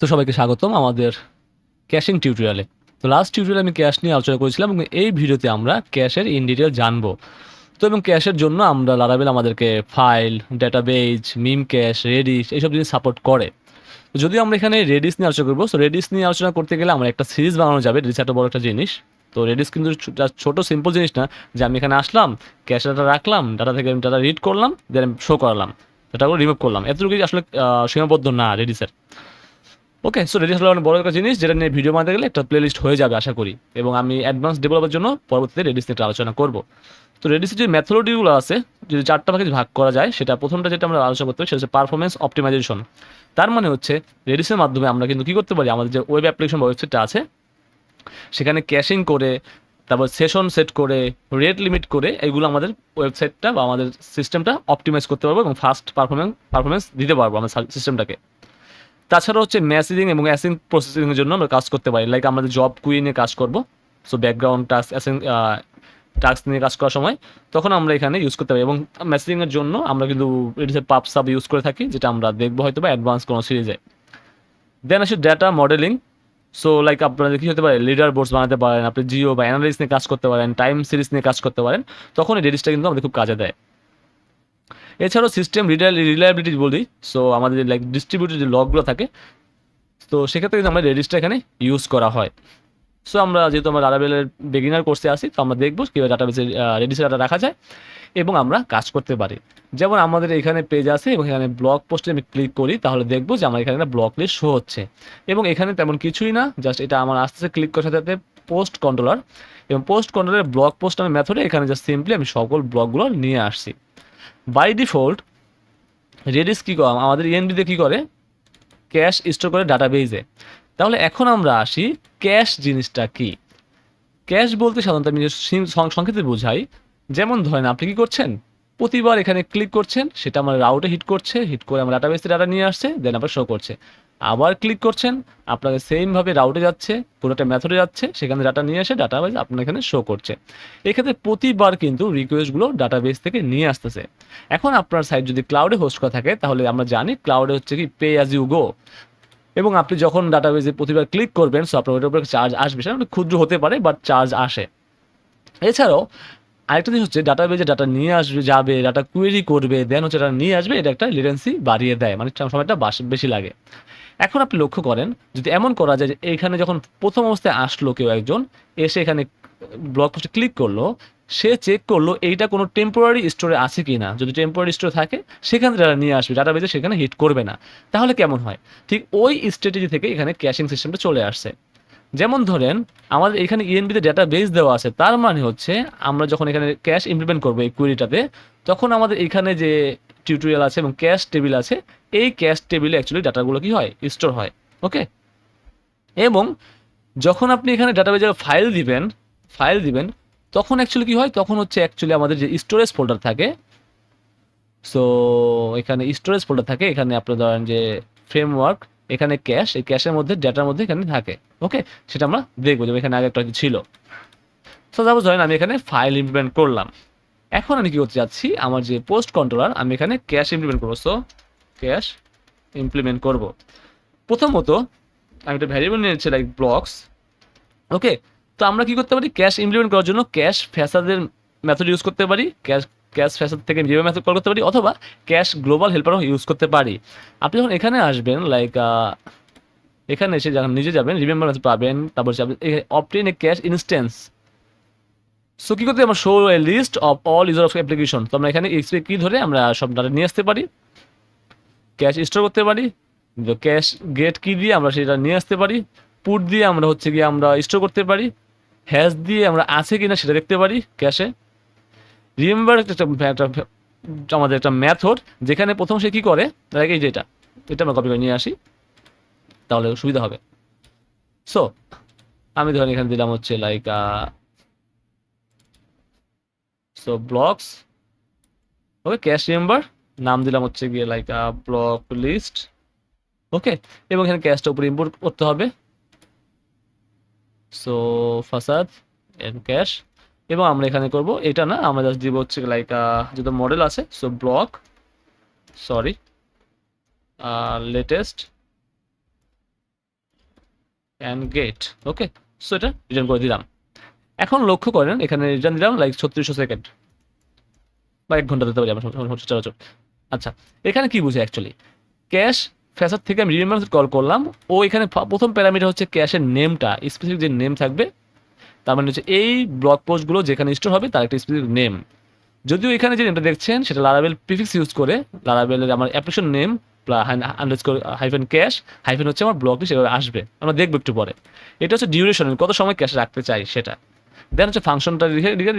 তো সবাইকে স্বাগতম আমাদের ক্যাশিং টিউটোরিয়ালে তো লাস্ট টিউটোরিয়ালে আমি ক্যাশ নিয়ে আলোচনা করেছিলাম এবং এই ভিডিওতে আমরা ক্যাশের ইন ডিটেল জানব। তো এবং ক্যাশের জন্য আমরা লারাবেল আমাদেরকে ফাইল ডেটাবেজ মিম ক্যাশ রেডিস এইসব জিনিস সাপোর্ট করে। যদিও আমরা এখানে রেডিস নিয়ে আলোচনা করব তো রেডিস নিয়ে আলোচনা করতে গেলে আমার একটা সিরিজ বানানো যাবে রেডিস একটা বড় একটা জিনিস। তো রেডিস কিন্তু ছোট সিম্পল জিনিস না, যে আমি এখানে আসলাম ক্যাশ ডাটা রাখলাম ডাটা থেকে আমি ডাটা রিড করলাম দেন শো করালাম ডাটাগুলো রিমুভ করলাম। এতটুকুই আসলে সীমাবদ্ধ না রেডিসের ওকে সো রেডি হলো বড় একটা জিনিস যেটা নিয়ে ভিডিও বানাতে গেলে একটা প্লেলিস্ট হয়ে যাবে, আশা করি। এবং আমি অ্যাডভান্স ডেভেলপের জন্য পরবর্তীতে রেডিস নিয়ে আলোচনা করব। তো রেডিসের যে মেথোলজিগুলো আছে, যদি চারটা ভাগে ভাগ করা যায়, সেটা প্রথমটা যেটা আমরা আলোচনা করতে পারি, সেটা হচ্ছে পারফরমেন্স অপটিমাইজেশন তার মানে হচ্ছে রেডিসের মাধ্যমে আমরা কিন্তু কী করতে পারি? আমাদের যে ওয়েব অ্যাপ্লিকেশন ওয়েবসাইটটা আছে, সেখানে ক্যাশিং করে, তারপর সেশন সেট করে রেট লিমিট করে, এগুলো আমাদের ওয়েবসাইটটা বা আমাদের সিস্টেমটা অপটিমাইজ করতে পারব এবং ফাস্ট পারফরমেন্স পারফরমেন্স দিতে পারব আমাদের সিস্টেমটাকে তাছাড়া হচ্ছে মেসেজিং এবং অ্যাসিং প্রসেসিংয়ের জন্য আমরা কাজ করতে পারি। লাইক আমাদের জব কুইনে কাজ করব so background task async task নিয়ে কাজ করার সময়, তখন আমরা এখানে ইউজ করতে পারি। এবং মেসেজিংয়ের জন্য আমরা কিন্তু এটিসের পাপ সাব ইউজ করে থাকি, যেটা আমরা দেখব হয়তো বা অ্যাডভান্স কোনো সিরিজে দেন আসে ডেটা মডেলিং সো লাইক আপনাদের কি হতে পারে লিডার বোর্ডস বানাতে পারেন, আপনি জিও বা অ্যানালিস নিয়ে কাজ করতে পারেন টাইম সিরিজ নিয়ে কাজ করতে পারেন তখন এই রেডিসটা কিন্তু আমাদের খুব কাজে দেয়। এছাড়াও সিস্টেম রিলায়াবিলিটি বলি সো আমাদের লাইক ডিস্ট্রিবিউটেড যে লগগুলো থাকে, তো সেক্ষেত্রে কিন্তু আমাদের রেডিসটা এখানে ইউজ করা হয়। সো আমরা যেহেতু আমরা লারাবেলের বেগিনার কোর্সে আসি তো আমরা দেখব কীভাবে ডাটাবেসে রেডিসে ডাটা রাখা যায় এবং আমরা কাজ করতে পারি। যেমন আমাদের এখানে পেজ আছে এবং এখানে ব্লগ পোস্টে আমি ক্লিক করি, তাহলে দেখব যে আমার এখানে একটা ব্লগ লিস্ট শো হচ্ছে। এবং এখানে তেমন কিছুই না জাস্ট এটা আমার আস্তে আস্তে ক্লিক করার সাথে সাথে পোস্ট কন্ট্রোলার এবং পোস্ট কন্ট্রোলের ব্লগ পোস্ট আমি মেথডে এখানে জাস্ট সিম্পলি আমি সকল ব্লগগুলো নিয়ে আসছি। বাই ডিফল্ট রেডিস কী আমাদের ইএনবিতে কী করে? ক্যাশ স্টোর করে ডাটাবেজে তাহলে এখন আমরা আসি ক্যাশ জিনিসটা কি? ক্যাশ বলতে সাধারণত আমি সংক্ষেপে বোঝাই, যেমন ধরেন আপনি কি করছেন? প্রতিবার এখানে ক্লিক করছেন, সেটা আমার রাউটে হিট করছে হিট করে আমার ডাটাবেসে ডাটা নিয়ে আসছে দেন আবার শো করছে। আবার ক্লিক করছেন, আপনাকে সেমভাবে রাউটে যাচ্ছে একটা মেথডে যাচ্ছে, সেখানে ডাটা নিয়ে এসে ডাটাবেস আপনার এখানে শো করছে। এক্ষেত্রে প্রতিবার কিন্তু রিকোয়েস্টগুলো ডাটাবেস থেকে নিয়ে আসতেছে। এখন আপনার সাইট যদি ক্লাউডে হোস্ট করা থাকে, তাহলে আমরা জানি ক্লাউডে হচ্ছে কি পে অ্যাজ ইউ গো এবং আপনি যখন ডাটাবেজে প্রতিবার ক্লিক করবেন সো আপনার ওইটার উপরে চার্জ আসবে, সেটা ক্ষুদ্র হতে পারে বাট চার্জ আসে। এছাড়াও, আরেকটা জিনিস হচ্ছে ডাটা ডাটাবেজে ডাটা নিয়ে আসবে, যাবে ডাটা কুয়েরি করবে দেন হচ্ছে ডাটা নিয়ে আসবে, এটা একটা লিডেন্সি বাড়িয়ে দেয় মানে সময়টা বাস- বেশি লাগে। এখন আপনি লক্ষ্য করেন, যদি এমন করা যায় এখানে যখন প্রথম অবস্থায় আসলো কেউ একজন, এসে এখানে ব্লগ পোস্টে ক্লিক করল, সে চেক করল এইটা কোনো টেম্পোরারি স্টোরে আছে কি না যদি টেম্পোরারি স্টোরে থাকে, সেখানে ডাটা নিয়ে আসবে। ডাটাবেজে সেখানে হিট করবে না। তাহলে কেমন হয়? ঠিক ওই স্ট্র্যাটেজি থেকে এখানে ক্যাশিং সিস্টেমটা চলে আসছে। যেমন ধরেন, আমাদের এখানে ইএনবিতে ডাটা বেস দেওয়া আছে। তার মানে হচ্ছে, আমরা যখন এখানে ক্যাশ ইমপ্লিমেন্ট করব এই কুয়েরিটাতে তখন আমাদের এখানে যে টিউটোরিয়াল আছে এবং ক্যাশ টেবিল আছে, এই ক্যাশ টেবিলে অ্যাকচুয়ালি ডাটাগুলো কি হয়? স্টোর হয় ওকে এবং যখন আপনি এখানে ডাটাবেজে ফাইল দিবেন ফাইল দিবেন, তখন অ্যাকচুয়ালি কি হয়? তখন হচ্ছে অ্যাকচুয়ালি আমাদের যে স্টোরেজ ফোল্ডার থাকে সো এখানে স্টোরেজ ফোল্ডার থাকে, এখানে আপনার ধরেন যে ফ্রেমওয়ার্ক এখানে ক্যাশ এই ক্যাশের মধ্যে ডেটার মধ্যে এখানে থাকে ওকে সেটা আমরা দেখব যে এখানে আগে একটা ছিল। সো সাপোজ ধরেন আমি এখানে ফাইল ইমপ্লিমেন্ট করলাম। এখন আমি কি করতে যাচ্ছি? আমার যে পোস্ট কন্ট্রোলার আমি এখানে ক্যাশ ইমপ্লিমেন্ট করব। সো ক্যাশ ইমপ্লিমেন্ট করব। প্রথমত, আমি একটা ভ্যারিয়েবল নিয়েছি লাইক ব্লকস ওকে তো আমরা কি করতে পারি? ক্যাশ ইমপ্লিমেন্ট করার জন্য ক্যাশ ফ্যাসাদের মেথড ইউজ করতে পারি। ক্যাশ ক্যাশ ফ্যাসাদ থেকে জিরো মেথড কল করতে পারি, অথবা ক্যাশ গ্লোবাল হেল্পারও ইউজ করতে পারি। আপনি যখন এখানে আসবেন লাইক এখানে এসে যখন নিজে যাবেন রিমেম্বার পাবেন, তারপর obtain a cache instance so কী করতে আমরা show a list of all user of application তো আমরা এখানে এক্সপে কি ধরে আমরা সব ডাটা নিয়ে আসতে পারি। ক্যাশ স্টোর করতে পারি। ক্যাশ গেট কি দিয়ে আমরা সেটা নিয়ে আসতে পারি। পুট দিয়ে আমরা হচ্ছে গিয়ে আমরা স্টোর করতে পারি। হ্যাশ দিয়ে আমরা আছে কি না সেটা দেখতে পারি ক্যাশে রিমেম্বার একটা আমাদের একটা ম্যাথড যেখানে প্রথম সে কী করে? এই যেটা এটা আমরা কপি করে নিয়ে আসি। তাহলে সুবিধা হবে। সো আমি ধরেন এখানে দিলাম হচ্ছে like so blogs okay cache remember নাম দিলাম হচ্ছে গিয়ে লাইক ব্লক লিস্ট ওকে এবং এখানে ক্যাশটা উপরে ইম্পোর্ট করতে হবে। সো ফাসাদ এন্ড ক্যাশ এবং আমরা এখানে করব, এটা না, আমরা জাস্ট দিব হচ্ছে লাইক যেহেতু মডেল আছে so blog sorry latest and get okay so এটা রিটার্ন করে দিলাম। এখন লক্ষ্য করেন, এখানে রিটার্ন দিলাম লাইক ছত্রিশশো সেকেন্ড বা এক ঘণ্টা দিতে পারি, আমার সচরাচর আচ্ছা এখানে কি বুঝে অ্যাকচুয়ালি ক্যাশ ফ্যাসার থেকে আমি রিমেম্বার কল করলাম, ও এখানে প্রথম প্যারামিটার হচ্ছে ক্যাশের নেমটা স্পেসিফিক যে নেম থাকবে, তার মানে হচ্ছে এই ব্লগ পোস্টগুলো যেখানে স্টোর হবে, তার একটা স্পেসিফিক নেম যদিও এখানে যে নেমটা দেখছেন, সেটা লারাবেল প্রিফিক্স ইউজ করে লারাবেলের আমার application name underscore hyphen cache hyphen হচ্ছে আমার ব্লগটি সেভাবে আসবে। আমরা দেখব একটু পরে। এটা হচ্ছে ডিউরেশন কত সময় ক্যাশে রাখতে চাই সেটা। দেন হচ্ছে ফাংশনটা লিখে লিখে,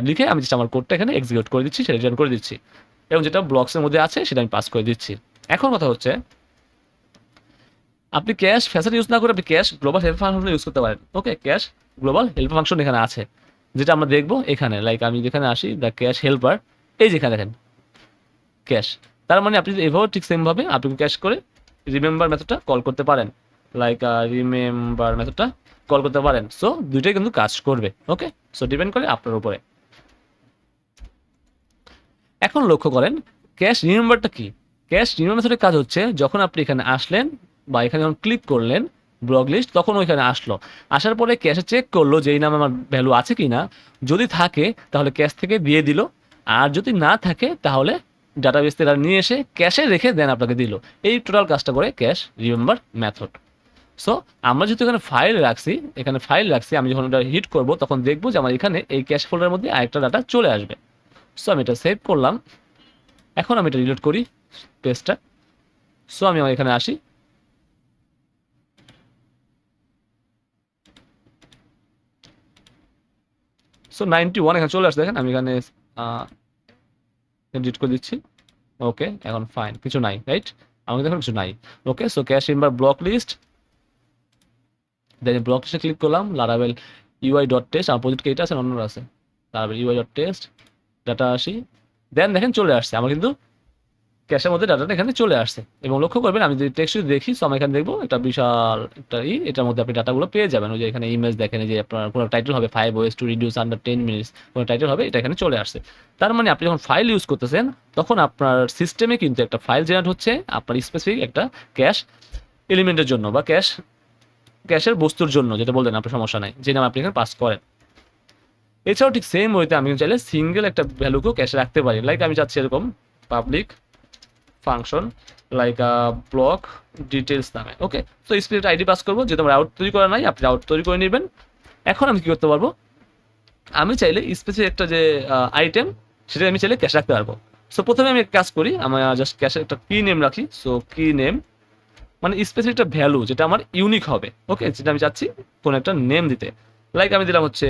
লিখে- আমি just আমার কোডটা এখানে এক্সিকিউট করে দিচ্ছি, সেটা রিটার্ন করে দিচ্ছি। এবং যেটা ব্লকসের মধ্যে আছে, সেটা আমি পাস করে দিচ্ছি। এখন কথা হচ্ছে, আপনি ক্যাশ ফ্যাসিলিটি ইউজ না করে আপনি cache global help function use করতে পারেন। Okay cache global help function এখানে আছে। যেটা আমরা দেখব এখানে লাইক আমি যেখানে আসি দ্য ক্যাশ হেল্পার এই যেখানে দেখেন ক্যাশ তার মানে আপনি এভাবে ঠিক সেমভাবে আপনি ক্যাশ করে রিমেম্বার মেথডটা কল করতে পারেন। লাইক রিমেম্বার মেথডটা কল করতে পারেন। সো দুইটাই কিন্তু কাজ করবে ওকে সো ডিপেন্ড করে আপনার উপরে। এখন লক্ষ্য করেন ক্যাশ রিমেম্বারটা কি? ক্যাশ রিমেম্বার মেথডের কাজ হচ্ছে, যখন আপনি এখানে আসলেন বা এখানে যখন ক্লিক করলেন ব্লগ লিস্ট তখন ওইখানে আসলো। আসার পরে ক্যাশে চেক করল যে এই নামে আমার ভ্যালু আছে কি না যদি থাকে, তাহলে ক্যাশ থেকে দিয়ে দিল। আর যদি না থাকে, তাহলে ডাটাবেস থেকে নিয়ে এসে ক্যাশে রেখে দেন আপনাকে দিল। এই টোটাল কাজটা করে ক্যাশ রিমেম্বার মেথড সো আমরা যেহেতু এখানে ফাইল রাখছি, এখানে ফাইল রাখছি, আমি যখন এটা হিট করব, তখন দেখব যে আমার এখানে এই ক্যাশ ফোল্ডারের মধ্যে আরেকটা ডাটা চলে আসবে। সো আমি এটা সেভ করলাম। এখন আমি এটা রিলোড করি পেজটা সো আমি আমার এখানে আসি। সো নাইনটি ওয়ান এখানে চলে আসছে। দেখেন, আমি এখানে এডিট করে দিচ্ছি। ওকে এখন ফাইন কিছু নাই রাইট আমাকে দেখুন কিছু নাই। ওকে সো ক্যাশ ইনবার ব্লক লিস্ট দেন ব্লক লিস্টে ক্লিক করলাম লারাবেল ইউআই ডট টেস্ট প্রজেক্ট এটা আছে অন্যরা আছে? লারাবেল ইউআই ডট টেস্ট ডাটা আসি। দেন দেখেন চলে আসছে, আমার কিন্তু ক্যাশের মধ্যে ডাটাটা এখানে চলে আসছে। এবং লক্ষ্য করবেন, আমি যদি টেক্সট দেখি তো আমি এখানে দেখব, একটা বিশাল একটা ই, এটার মধ্যে আপনি ডাটাগুলো পেয়ে যাবেন। ওই যে এখানে ইমেজ দেখেন যে আপনার কোনো টাইটেল হবে five ways to reduce under ten minutes কোনো টাইটেল হবে, এটা এখানে চলে আসছে। তার মানে আপনি যখন ফাইল ইউজ করতেছেন, তখন আপনার সিস্টেমে কিন্তু একটা ফাইল জেনারেট হচ্ছে, আপনার স্পেসিফিক একটা ক্যাশ এলিমেন্টের জন্য বা ক্যাশ ক্যাশের বস্তুর জন্য, যেটা বললেন আপনার সমস্যা নাই। যে নাম আপনি এখানে পাস করেন। এছাড়াও ঠিক সেম ওয়েতে আমি চাইলে সিঙ্গেল একটা ভ্যালুকেও ক্যাশে রাখতে পারি। লাইক আমি চাচ্ছি এরকম public function like blog details নামে। ওকে তো স্পিরিট আইডি পাস করব, যেহেতু আমার আউট তৈরি করা নাই, আপনি আউট তৈরি করে নেবেন। এখন আমি কি করতে পারব? আমি চাইলে স্পেসিফিক একটা যে আইটেম সেটা আমি চাইলে ক্যাশ রাখতে পারব। সো প্রথমে আমি কাজ করি, আমার জাস্ট ক্যাশের একটা কি নেম রাখি। সো কি নেম মানে স্পেসিফিক একটা ভ্যালু যেটা আমার ইউনিক হবে ওকে যেটা আমি চাচ্ছি কোনো একটা নেম দিতে। লাইক আমি দিলাম হচ্ছে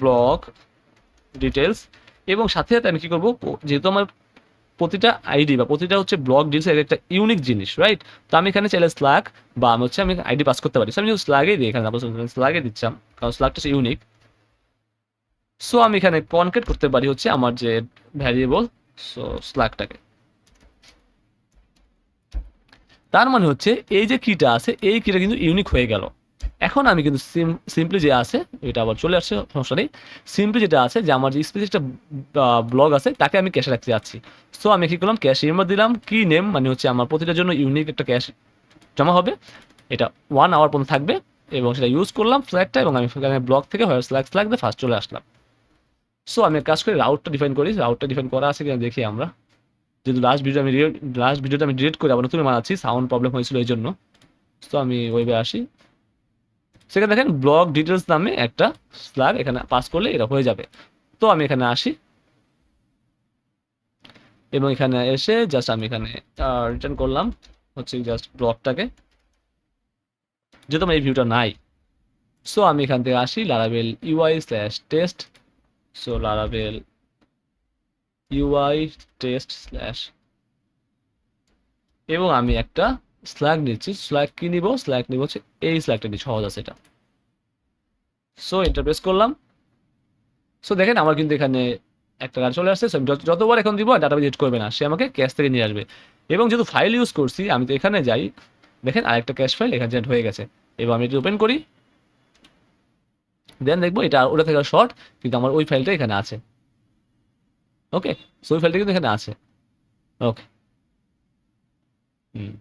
ব্লক ডিটেলস এবং সাথে সাথে আমি কি করব যেহেতু আমার প্রতিটা আইডি বা প্রতিটা হচ্ছে ব্লক ডিলস একটা ইউনিক জিনিস রাইট তো আমি এখানে চাইলে স্ল্যাগ বা আমি হচ্ছে আমি আইডি পাস করতে পারি। সো আমি স্ল্যাগেই দিই এখানে স্ল্যাগে দিচ্ছিলাম কারণ স্ল্যাগটা হচ্ছে ইউনিক সো আমি এখানে কনকেট করতে পারি হচ্ছে আমার যে ভ্যারিয়েবল সো স্ল্যাগটাকে তার মানে হচ্ছে এই যে কিটা আছে, এই কিটা কিন্তু ইউনিক হয়ে গেল। এখন আমি কিন্তু সিম্পলি যে আছে, এটা আবার চলে আসছে, সমস্যা নেই। সিম্পলি যেটা আছে, যে আমার যে স্পেসিফিক একটা ব্লগ আছে, তাকে আমি ক্যাশে রাখতে যাচ্ছি। সো আমি কী করলাম? ক্যাশ ইমেল দিলাম কি নেম মানে হচ্ছে আমার প্রতিটার জন্য ইউনিক একটা ক্যাশ জমা হবে। এটা ওয়ান আওয়ার পর্যন্ত থাকবে, এবং সেটা ইউজ করলাম ফ্ল্যাগটা এবং আমি ব্লগ থেকে হয় স্ল্যাগ স্ল্যাগ দিয়ে ফার্স্ট চলে আসলাম। সো আমি কাজ করি রাউটটা ডিফাইন করি। রাউটটা ডিফাইন করা আছে কিনা দেখি আমরা। যেহেতু লাস্ট ভিডিও আমি লাস্ট ভিডিওটা আমি ডিলিট করে আবার নতুন বানাচ্ছি সাউন্ড প্রবলেম হয়েছিল এই জন্য তো আমি ওয়েবে আসি। সেখানে দেখেন ব্লগ ডিটেলস নামে একটা স্ল্যাগ এখানে পাস করলে এটা হয়ে যাবে। তো আমি এখানে আসি। এবং এখানে এসে জাস্ট আমি এখানে রিটার্ন করলাম হচ্ছে জাস্ট ব্লগটাকে যেহেতু আমার এই ভিউটা নাই। সো আমি এখান থেকে আসি লারাবেল UI slash test so লারাবেল UI test slash এবং আমি একটা স্ল্যাগ নিচ্ছি স্ল্যাগ কি নিব? স্ল্যাগ নিব হচ্ছে এই স্ল্যাগটা নিয়ে, সহজ আছে এটা। সো ইন্টারপ্রেস করলাম। সো দেখেন আমার কিন্তু এখানে একটা গান চলে আসছে। যত- যতবার এখন দিব ডাটাবেজ এডিট করবে না। সে আমাকে ক্যাশ থেকে নিয়ে আসবে। এবং যেহেতু ফাইল ইউজ করছি, আমি তো এখানে যাই। দেখেন আরেকটা ক্যাশ ফাইল এখানে জেনারেট হয়ে গেছে। এবার আমি এটা ওপেন করি। দেন দেখব এটা ওটা থেকে শর্ট কিন্তু আমার ওই ফাইলটা এখানে আছে। ওকে সো ওই ফাইলটা কিন্তু এখানে আছে। ওকে হুম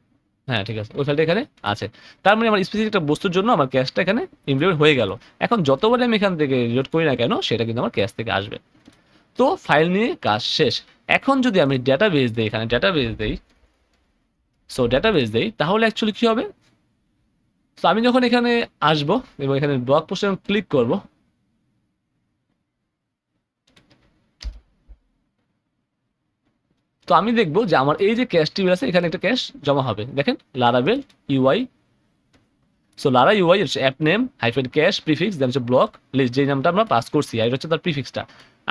হ্যাঁ ঠিক আছে ওই ফাইলটা এখানে আছে। তার মানে আমার স্পেসিফিক একটা বস্তুর জন্য আমার ক্যাশটা এখানে ইমপ্লিমেন্ট হয়ে গেল। এখন যতবার আমি এখান থেকে রিলোড করি না কেন, সেটা কিন্তু আমার ক্যাশ থেকে আসবে। তো ফাইল নিয়ে কাজ শেষ। এখন যদি আমি ডেটা বেস দিই, এখানে ডেটা বেস দিই সো ডেটা বেস দিই, তাহলে অ্যাকচুয়ালি কী হবে? তো আমি যখন এখানে আসব এবং এখানে ব্লক পোস্টে ক্লিক করব তো আমি দেখব যে আমার এই যে ক্যাশ টেবিল আছে, এখানে একটা ক্যাশ জমা হবে। দেখেন লারাবেল ইউআই সো লারা ইউআই হচ্ছে app name hyphen cache prefix then হচ্ছে ব্লক লিস্ট যে নামটা আমরা পাস করছি, আর হচ্ছে তার প্রিফিক্সটা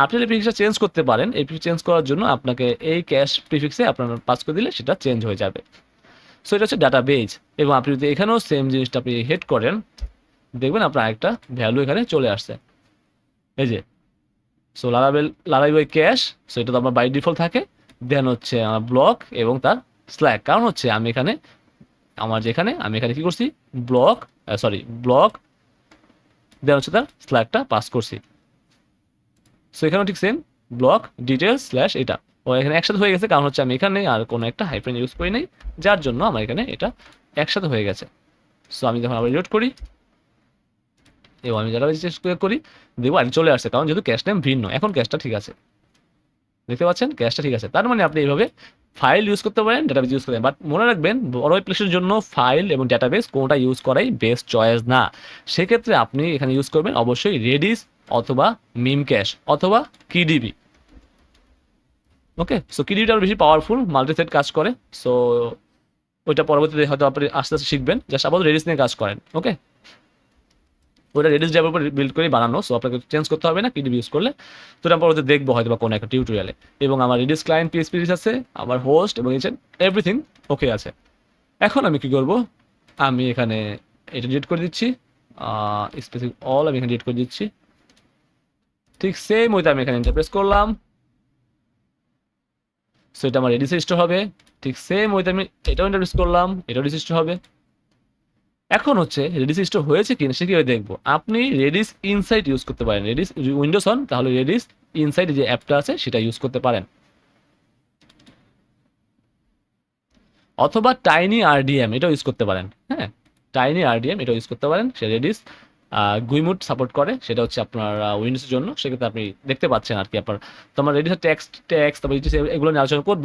আপনি এই প্রিফিক্সটা চেঞ্জ করতে পারেন, এই চেঞ্জ করার জন্য আপনাকে এই ক্যাশ প্রিফিক্সে আপনার পাস করে দিলে সেটা চেঞ্জ হয়ে যাবে। সো এটা হচ্ছে ডাটা বেজ এবং আপনি যদি এখানেও সেম জিনিসটা আপনি হেড করেন, দেখবেন আপনার একটা ভ্যালু এখানে চলে আসছে। এই যে সো লারাবেল লারাই বাই ক্যাশ সো এটা তো আমার বাই ডিফল্ট থাকে। দেন হচ্ছে আমার ব্লক এবং তার স্ল্যাক কারণ হচ্ছে আমি এখানে, আমার যেখানে আমি এখানে কি করছি? ব্লক সরি ব্লক দেন হচ্ছে তার স্ল্যাকটা পাস করছি। সো এখানেও ঠিক সেম ব্লক ডিটেলস স্ল্যাশ এটা। ও এখানে একসাথে হয়ে গেছে, কারণ হচ্ছে আমি এখানে আর কোনো একটা হাইফেন ইউজ করি নাই, যার জন্য আমার এখানে এটা একসাথে হয়ে গেছে। সো আমি যখন আবার রিলোড করি, এবং আমি যারা করি, দেখব আর চলে আসছে, কারণ যেহেতু ক্যাশ নেম ভিন্ন, এখন ক্যাশটা ঠিক আছে। দেখতে পাচ্ছেন? ক্যাশটা ঠিক আছে। তার মানে আপনি এইভাবে ফাইল ইউজ করতে পারেন ডাটাবেস ইউজ করতে পারেন। বাট মনে রাখবেন, বড় অ্যাপ্লিকেশনের জন্য ফাইল এবং ডাটাবেস কোনটা ইউজ করাই বেস্ট চয়েস না। সেক্ষেত্রে আপনি এখানে ইউজ করবেন অবশ্যই রেডিস অথবা মিম ক্যাশ অথবা কিডিবি ওকে সো কিডিবিটা বেশি পাওয়ারফুল মাল্টিথ্রেড কাজ করে। সো ওইটা পরবর্তীতে হয়তো আপনি আস্তে আস্তে শিখবেন। জাস্ট আপাতত রেডিস নিয়ে কাজ করেন। ওকে ওটা রেডিস ড্রাইভের উপর বিল্ড করে বানানো সো আপনাকে চেঞ্জ করতে হবে না কিডিবি ইউজ করলে। তো এটা পরবর্তী দেখব হয়তো বা কোনো একটা টিউটোরিয়ালে এবং আমার রেডিস ক্লায়েন্ট পিএসপি আছে, আমার হোস্ট এবং এভরিথিং ওকে আছে। এখন আমি কি করব? আমি এখানে এটা ডিলিট করে দিচ্ছি। স্পেসিফিক অল আমি এখানে ডিলিট করে দিচ্ছি। ঠিক সেম ওইটা আমি এখানে ইন্টারপ্রেস করলাম। সো এটা আমার রেডিস হবে। ঠিক সেম ওইটা আমি এটাও ইন্টারপ্রেস করলাম, এটাও রেজিস্টার হবে। এখন হচ্ছে রেডিস স্টোর হয়েছে কিনা সে কীভাবে দেখব? আপনি রেডিস ইনসাইট ইউজ করতে পারেন। রেডিস উইন্ডোজ অন তাহলে রেডিস ইনসাইট যে অ্যাপটা আছে, সেটা ইউজ করতে পারেন। অথবা টাইনি আরডিএম এটাও ইউজ করতে পারেন। হ্যাঁ টাইনি আরডিএম এটাও ইউজ করতে পারেন। সে রেডিস গুইমুড সাপোর্ট করে, সেটা হচ্ছে আপনার উইন্ডোজের জন্য। সেক্ষেত্রে আপনি দেখতে পাচ্ছেন আর কি আপনার তো আমরা রেডিস টেক্সট ট্যাক্স তারপর রেডিস এগুলো নিয়ে আলোচনা করব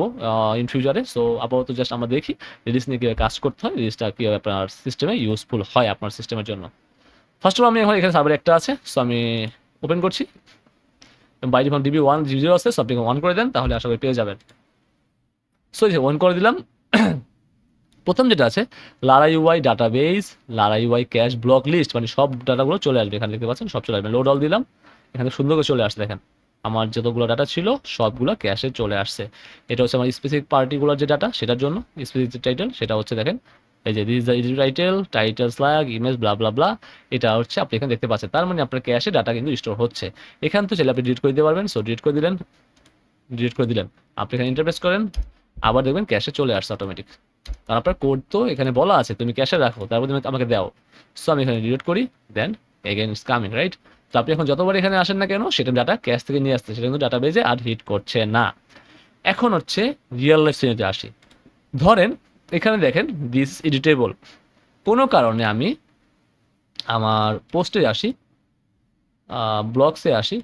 ইন ফিউচারে সো আপাতত জাস্ট আমরা দেখি রেডিস নিয়ে কীভাবে কাজ করতে হয় রেডিসটা কীভাবে আপনার সিস্টেমে ইউজফুল হয় আপনার সিস্টেমের জন্য। ফার্স্ট অফ আমি এখন এখানে সার্ভার একটা আছে সো আমি ওপেন করছি। By default DB one zero আছে সো আপনি অন করে দেন, তাহলে আশা করি পেয়ে যাবেন। সো অন করে দিলাম প্রথম যেটা আছে Lara UI database Lara UI cache blog list মানে সব ডাটাগুলো চলে আসবে এখানে দেখতে পাচ্ছেন, সব চলে আসবে। লোড অল দিলাম, এখানে সুন্দর করে চলে আসছে দেখেন। আমার যতগুলো ডাটা ছিল, সবগুলো ক্যাশে চলে আসছে। এটা হচ্ছে আমার স্পেসিফিক পার্টিকুলার যে ডাটা সেটার জন্য স্পেসিফিক টাইটেল সেটা হচ্ছে দেখেন, এই যে this the title title slug image blah blah blah এটা হচ্ছে আপনি এখানে দেখতে পাচ্ছেন। তার মানে আপনার ক্যাশে ডাটা কিন্তু স্টোর হচ্ছে। এখান তো চাইলে আপনি ডিলিট করে দিতে পারবেন সো ডিলিট করে দিলেন ডিলিট করে দিলেন। আপনি এখানে ইন্টারপ্রেস করেন, আবার দেখবেন ক্যাশে চলে আসছে অটোমেটিক কারণ কোড তো এখানে বলা আছে, তুমি ক্যাশে রাখো, তারপর তুমি আমাকে দাও। সো আমি এখানে ডিলিট করি then again it's coming right তো আপনি এখন যতবার এখানে আসেন না কেন, সেটা ডাটা ক্যাশ থেকে নিয়ে আসতে সেটা কিন্তু ডাটা বেজে আর হিট করছে না। এখন হচ্ছে রিয়েল লাইফ সিনেতে আসি। ধরেন, এখানে দেখেন দিস এডিটেবল কোনো কারণে আমি আমার পোস্টে আসি ব্লগসে আসি,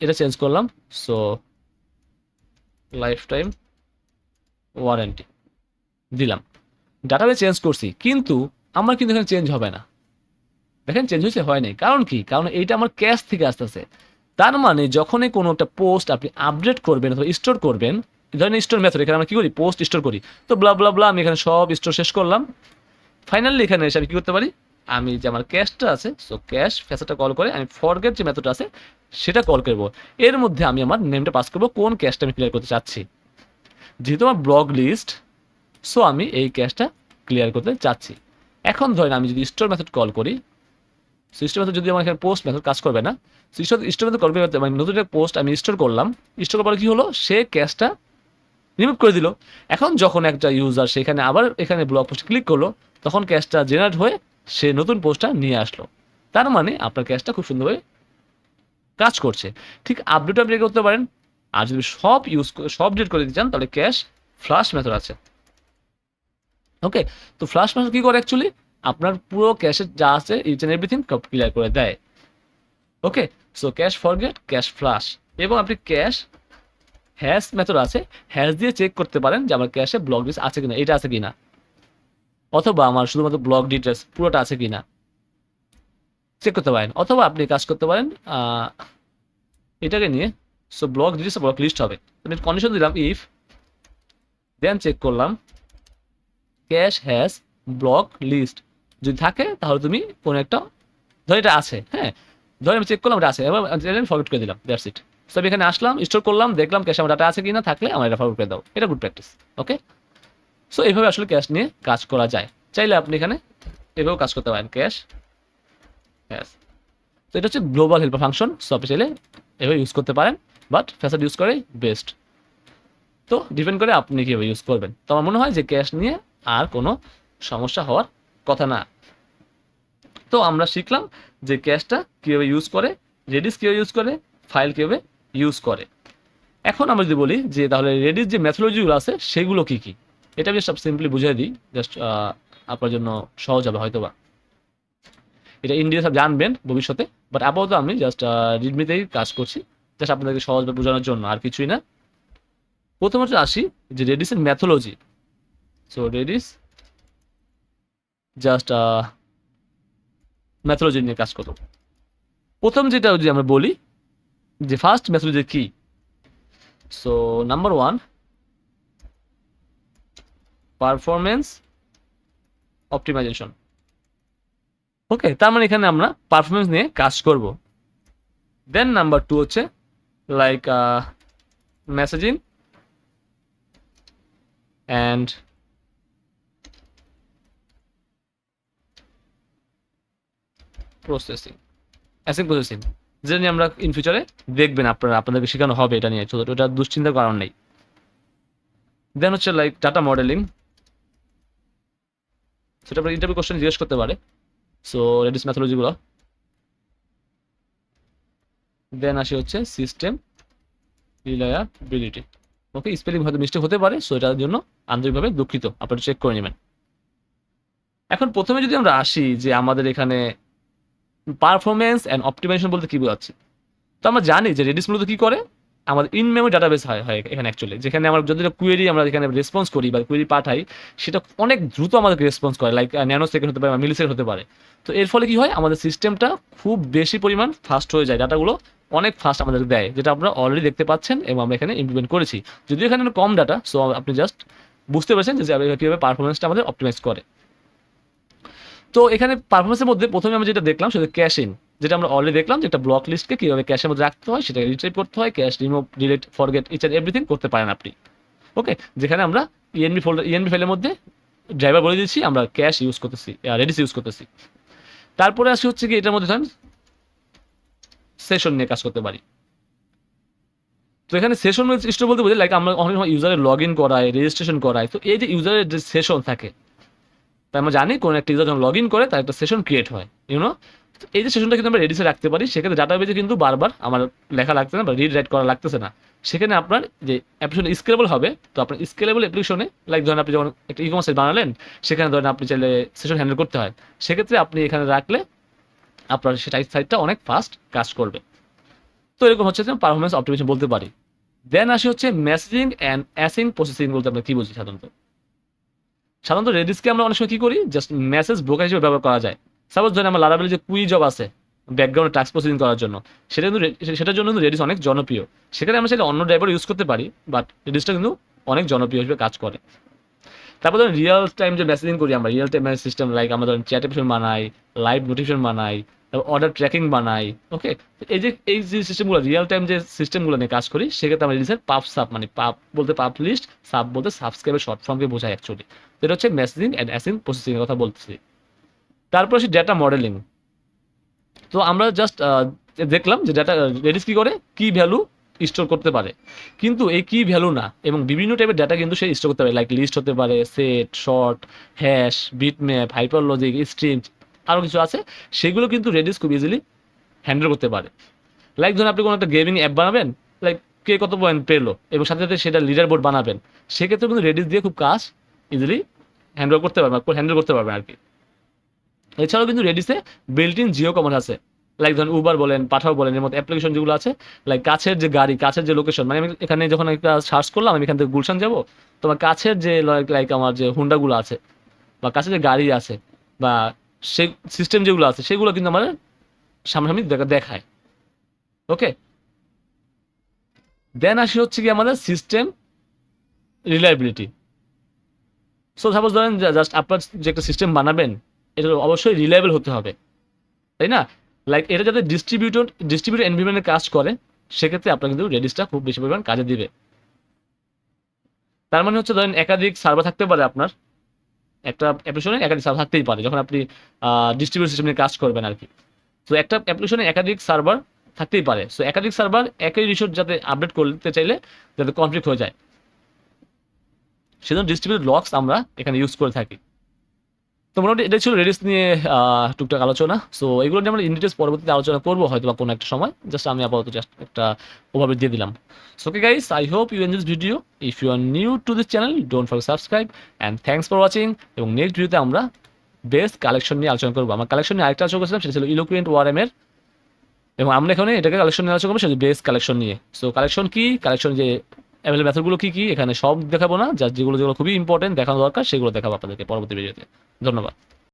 এটা চেঞ্জ করলাম সো লাইফ টাইম ওয়ারেন্টি দিলাম। ডাটাবেস চেঞ্জ করছি, কিন্তু আমার কিন্তু এখানে চেঞ্জ হবে না। দেখেন চেঞ্জ হয়েছে, হয় নাই। কারণ কি? কারণ এইটা আমার ক্যাশ থেকে আসতেছে। তার মানে যখনই কোনো একটা পোস্ট আপনি আপডেট করবেন অথবা স্টোর করবেন, ধরেন স্টোর মেথড এখানে আমরা কী করি? পোস্ট স্টোর করি। তো ব্লা ব্লা ব্লা আমি এখানে সব স্টোর শেষ করলাম। ফাইনালি এখানে এসে আমি কী করতে পারি? আমি যে আমার ক্যাশটা আছে সো ক্যাশ ফ্যাসাটা কল করে আমি ফরগেট যে মেথডটা আছে, সেটা কল করব। এর মধ্যে আমি আমার নেমটা পাস করব, কোন ক্যাশটা আমি ক্লিয়ার করতে চাচ্ছি। যেহেতু আমার ব্লগ লিস্ট সো আমি এই ক্যাশটা ক্লিয়ার করতে চাচ্ছি। এখন ধরেন আমি যদি স্টোর মেথড কল করি স্টোর মেথড যদি আমার এখানে পোস্ট মেথড কাজ করবে না স্টোর স্টোর মেথড করবে মানে নতুন একটা পোস্ট আমি স্টোর করলাম স্টোর করার কী হলো? সে ক্যাশটা রিমুভ করে দিল। এখন যখন একটা ইউজার সেখানে আবার এখানে ব্লগ পোস্ট ক্লিক করল, তখন ক্যাশটা জেনারেট হয়ে সে নতুন পোস্টটা নিয়ে আসলো। তার মানে আপনার ক্যাশটা খুব সুন্দরভাবে কাজ করছে। ঠিক আপডেট আপডেট করতে পারেন। আর যদি সব ইউজ সব ডিলিট করে দিতে চান, তাহলে ক্যাশ ফ্লাশ মেথড আছে। ওকে তো ফ্লাশ ফাংশন কি করে অ্যাকচুয়ালি আপনার পুরো ক্যাশের যা আছে ইচ অ্যান্ড এভরিথিং ক্লিয়ার করে দেয়। Okay so cache forget cache flush এবং আপনি ক্যাশ হ্যাশ মেথড আছে হ্যাশ দিয়ে চেক করতে পারেন যে আমার ক্যাশে ব্লক ডিটেলস আছে কিনা, এটা আছে কিনা। অথবা আমার শুধুমাত্র ব্লক ডিটেলস পুরোটা আছে কিনা। চেক করতে পারেন। অথবা আপনি কাজ করতে পারেন এটাকে নিয়ে so blog details blog list হবে। কন্ডিশন দিলাম ইফ দেন চেক করলাম। Cache has blog list. যদি থাকে, তাহলে তুমি কোনো একটা, ধর এটা আছে হ্যাঁ? ধরে আমি চেক করলাম, এটা আছে। এবার ফরগেট করে দিলাম দ্যাটস ইট সো আমি এখানে আসলাম স্টোর করলাম, দেখলাম ক্যাশ আমার ডাটা আছে কিনা, থাকলে আমার এটা ফরগেট করে দাও। এটা গুড প্র্যাকটিস ওকে সো এইভাবে আসলে ক্যাশ নিয়ে কাজ করা যায়। চাইলে আপনি এখানে এভাবেও কাজ করতে পারেন ক্যাশ হ্যাঁ তো এটা হচ্ছে গ্লোবাল হেল্পার ফাংশন সো আপনি চাইলে এভাবে ইউজ করতে পারেন বাট ফ্যাসাড ইউজ করে বেস্ট তো ডিপেন্ড করে আপনি কীভাবে ইউজ করবেন। তো আমার মনে হয় যে ক্যাশ নিয়ে আর কোনো সমস্যা হওয়ার কথা না। তো আমরা শিখলাম যে ক্যাশটা কীভাবে ইউজ করে রেডিস কীভাবে ইউজ করে ফাইল কীভাবে ইউজ করে। এখন আমরা যদি বলি যে তাহলে রেডিস যে ম্যাথোলজিগুলো আছে, সেগুলো কি কি? এটা আমি সব সিম্পলি বুঝিয়ে দিই জাস্ট আপনার জন্য সহজ হবে হয়তো বা এটা ইন্ডিয়া সব জানবেন ভবিষ্যতে বাট আপাতত আমি জাস্ট রিডমিতেই কাজ করছি জাস্ট আপনাদেরকে সহজভাবে বোঝানোর জন্য, আর কিছুই না। প্রথমত আসি যে রেডিসের methodology so Redis just methodology নিয়ে কাজ করো প্রথম যেটা যদি আমরা বলি, যে ফার্স্ট ম্যাথোলজি কি? So number one performance optimization okay তার মানে এখানে আমরা পারফরমেন্স নিয়ে কাজ করব। দেন নাম্বার টু হচ্ছে like messaging and processing async processing যেটা নিয়ে আমরা ইন ফিউচারে দেখবেন আপনারা, আপনাদেরকে শেখানো হবে এটা নিয়ে। ছোটো ওটা দুশ্চিন্তার কারণ নেই। দেন হচ্ছে লাইক ডাটা মডেলিং সেটা আপনার ইন্টারভিউ কোশ্চেন জিজ্ঞেস করতে পারে। সো রেডিস ম্যাথোলজিগুলো দেন আসি হচ্ছে সিস্টেম রিলায়াবিলিটি ওকে স্পেলিং হয়তো মিস্টেক হতে পারে সো এটার জন্য আন্তরিকভাবে দুঃখিত। আপনারা চেক করে নেবেন। এখন প্রথমে যদি আমরা আসি যে আমাদের এখানে পারফরমেন্স অ্যান্ড অপটিমাইজেশন বলতে কী বোঝাচ্ছি? তো আমরা জানি যে রেডিস মূলত কী করে? আমাদের ইন মেমোরি ডাটাবেস হয় হয় এখানে অ্যাকচুয়ালি যেখানে আমরা যদি কুয়েরি আমরা যেখানে রেসপন্স করি বা কুয়েরি পাঠাই, সেটা অনেক দ্রুত আমাদেরকে রেসপন্স করে লাইক ন্যানো সেকেন্ড হতে পারে মিলি সেকেন্ড হতে পারে। তো এর ফলে কি হয়? আমাদের সিস্টেমটা খুব বেশি পরিমাণ ফাস্ট হয়ে যায় ডাটাগুলো অনেক ফাস্ট আমাদের দেয়, যেটা আপনারা অলরেডি দেখতে পাচ্ছেন এবং আমরা এখানে ইমপ্লিমেন্ট করেছি। যদিও এখানে কম ডাটা সো আপনি জাস্ট বুঝতে পারছেন যে কীভাবে পারফরমেন্সটা আমাদের অপটিমাইজ করে। তো এখানে পারফরমেন্সের মধ্যে প্রথমে আমরা যেটা দেখলাম সেটা ক্যাশ ইন যেটা আমরা অলরেডি দেখলাম যে একটা ব্লক লিস্টকে কীভাবে ক্যাশের মধ্যে রাখতে হয় সেটা রিট্রাইভ করতে হয় cache remove delete forget each and everything করতে পারেন আপনি। ওকে যেখানে আমরা ইএনবি ফোল্ডার ইএনবি ফাইলের মধ্যে ড্রাইভার বলে দিচ্ছি আমরা ক্যাশ ইউজ করতেছি রেডিস ইউজ করতেছি। তারপরে আসি হচ্ছে কি এটার মধ্যে ধরেন সেশন নিয়ে কাজ করতে পারি। তো এখানে সেশন স্টোর বলতে বোঝাই লাইক আমরা অনেক সময় ইউজারের লগ ইন করাই রেজিস্ট্রেশন করাই তো এই যে ইউজারের যে সেশন থাকে তাই আমরা জানি কোনো একটা ইউজার যখন লগ ইন করে, তার একটা সেশন ক্রিয়েট হয় ইউনো এই যে সেশনটা কিন্তু আমরা রেডিসে রাখতে পারি সেখানে ডাটাবেজে কিন্তু বারবার আমার লেখা লাগছে না বা রিড রাইট করা লাগতেছে না। সেখানে আপনার যে অ্যাপ্লিকেশন স্কেলেবল হবে, তো আপনার স্কেলেবল অ্যাপ্লিকেশনে লাইক ধরেন আপনি যখন একটা ই কমার্স বানালেন, সেখানে ধরেন আপনি চাইলে সেশন হ্যান্ডেল করতে হয়। সেক্ষেত্রে আপনি এখানে রাখলে আপনার সেটা সাইটটা অনেক ফাস্ট কাজ করবে। তো এরকম হচ্ছে যে পারফরমেন্স অপটিমেশন বলতে পারি। দেন আসি হচ্ছে মেসেজিং অ্যান্ড অ্যাসিং প্রসেসিং বলতে আমরা কি বুঝি সাধারণত? সাধারণত রেডিসকে আমরা অনেক সময় কি করি? জাস্ট মেসেজ ব্রোকার হিসেবে ব্যবহার করা যায়। সাপোজ ধরেন আমার লারাবেল যে কুই জব আছে ব্যাকগ্রাউন্ডে টাস্ক প্রসেসিং করার জন্য, সেটা কিন্তু সেটার জন্য কিন্তু রেডিস অনেক জনপ্রিয়। সেখানে আমরা সেটা অন্য ড্রাইভার ইউজ করতে পারি বাট রেডিসটা কিন্তু অনেক জনপ্রিয় হিসেবে কাজ করে। তারপর ধরেন রিয়েল টাইম যে মেসেজিং করি আমরা রিয়েল টাইম সিস্টেম লাইক আমরা ধরেন চ্যাট অ্যাপ্লিকেশন বানাই লাইভ নোটিফিকেশন বানাই, তারপর অর্ডার ট্র্যাকিং বানাই ওকে এই যে এই যে সিস্টেমগুলো রিয়েল টাইম যে সিস্টেমগুলো নিয়ে কাজ করি, সেক্ষেত্রে আমরা রিলিজের পাপ সাব মানে পাপ বলতে পাপ লিস্ট সাব বলতে সাবস্ক্রাইবের শর্ট ফর্মকে বোঝায় অ্যাকচুয়ালি এটা হচ্ছে মেসেজিং অ্যান্ড অ্যাসিং প্রসেসিং এর কথা বলতেছি। তারপর আসি ডেটা মডেলিং তো আমরা জাস্ট দেখলাম যে ডেটা রেডিস কী করে? কি ভ্যালু স্টোর করতে পারে। কিন্তু এই কি ভ্যালু না, এবং বিভিন্ন টাইপের ডেটা কিন্তু সে স্টোর করতে পারে লাইক লিস্ট হতে পারে set sort hash bitmap hyper logic stream আরও কিছু আছে। সেগুলো কিন্তু রেডিস খুব ইজিলি হ্যান্ডেল করতে পারে। লাইক ধরুন আপনি কোনো একটা গেমিং অ্যাপ বানাবেন লাইক কে কত পয়েন্ট পেল, এবং সাথে সাথে সেটা লিডার বোর্ড বানাবেন। সেক্ষেত্রে কিন্তু রেডিস দিয়ে খুব কাজ ইজিলি হ্যান্ডেল করতে পারবেন হ্যান্ডেল করতে পারবে আর কি। এছাড়াও কিন্তু রেডিসে বিল্ট ইন জিও কমার্স আছে। লাইক ধরুন উবার বলেন পাঠাও বলেন, এর মতো অ্যাপ্লিকেশন যেগুলো আছে লাইক কাছের যে গাড়ি, কাছের যে লোকেশন মানে আমি এখানে যখন একটা সার্চ করলাম, আমি এখান থেকে গুলশান যাব, তোমার কাছের যে লাইক আমার যে হুন্ডাগুলো আছে, বা কাছে যে গাড়ি আছে, বা সে সিস্টেম যেগুলো আছে, সেগুলো কিন্তু আমার সামনাসামনি দেখা দেখায়। ওকে দেন আসি হচ্ছে কি আমাদের সিস্টেম রিলায়েবিলিটি সো সাপোজ ধরেন জাস্ট আপনার যে একটা সিস্টেম বানাবেন, এটা অবশ্যই রিলায়েবল হতে হবে, তাই না? লাইক এটা যাতে ডিস্ট্রিবিউটর ডিস্ট্রিবিউটর এনভারনমেন্টে কাজ করে, সেক্ষেত্রে আপনার কিন্তু রেডিসটা খুব বেশি পরিমাণ কাজে দিবে। তার মানে হচ্ছে ধরেন একাধিক সার্ভার থাকতে পারে আপনার, একটা অ্যাপ্লিকেশনে একাধিক সার্ভার থাকতেই পারে, যখন আপনি ডিস্ট্রিবিউট সিস্টেম নিয়ে কাজ করবেন আর কি তো একটা অ্যাপ্লিকেশনে একাধিক সার্ভার থাকতেই পারে। সো একাধিক সার্ভার একই রিসোর্স যাতে আপডেট করতে চাইলে, যাতে কনফ্লিক্ট হয়ে যায়। সেজন্য ডিস্ট্রিবিউট লক্স আমরা এখানে ইউজ করে থাকি। তো মোটামুটি এটা ছিল রেডিস নিয়ে টুকটাক আলোচনা। সো এগুলো নিয়ে আমরা ইন ডিটেলস পরবর্তীতে আলোচনা করব হয়তো বা কোনো একটা সময়। জাস্ট আমি আপাতত জাস্ট একটা ওভাবে দিয়ে দিলাম। So okay guys I hope you enjoy this video if you are new to this channel don't for subscribe and thanks for watching এবং নেক্সট ভিডিওতে আমরা বেস্ট কালেকশন নিয়ে আলোচনা করব। আমার কালেকশন নিয়ে আরেকটা আলোচনা করেছিলাম, সেটা ছিল ইলোকুয়েন্ট ওয়ার এর। এবং আমরা এখানে এটাকে কালেকশন নিয়ে আলোচনা করব, সেটা বেস্ট কালেকশন নিয়ে। সো কালেকশন কি? কালেকশন যে অ্যাভেলেবল মেথডগুলো কী কী? এখানে সব দেখাবো না। যা যেগুলো যেগুলো খুবই ইম্পর্টেন্ট দেখানো দরকার, সেগুলো দেখাবো আপনাদেরকে পরবর্তী ভিডিওতে ধন্যবাদ।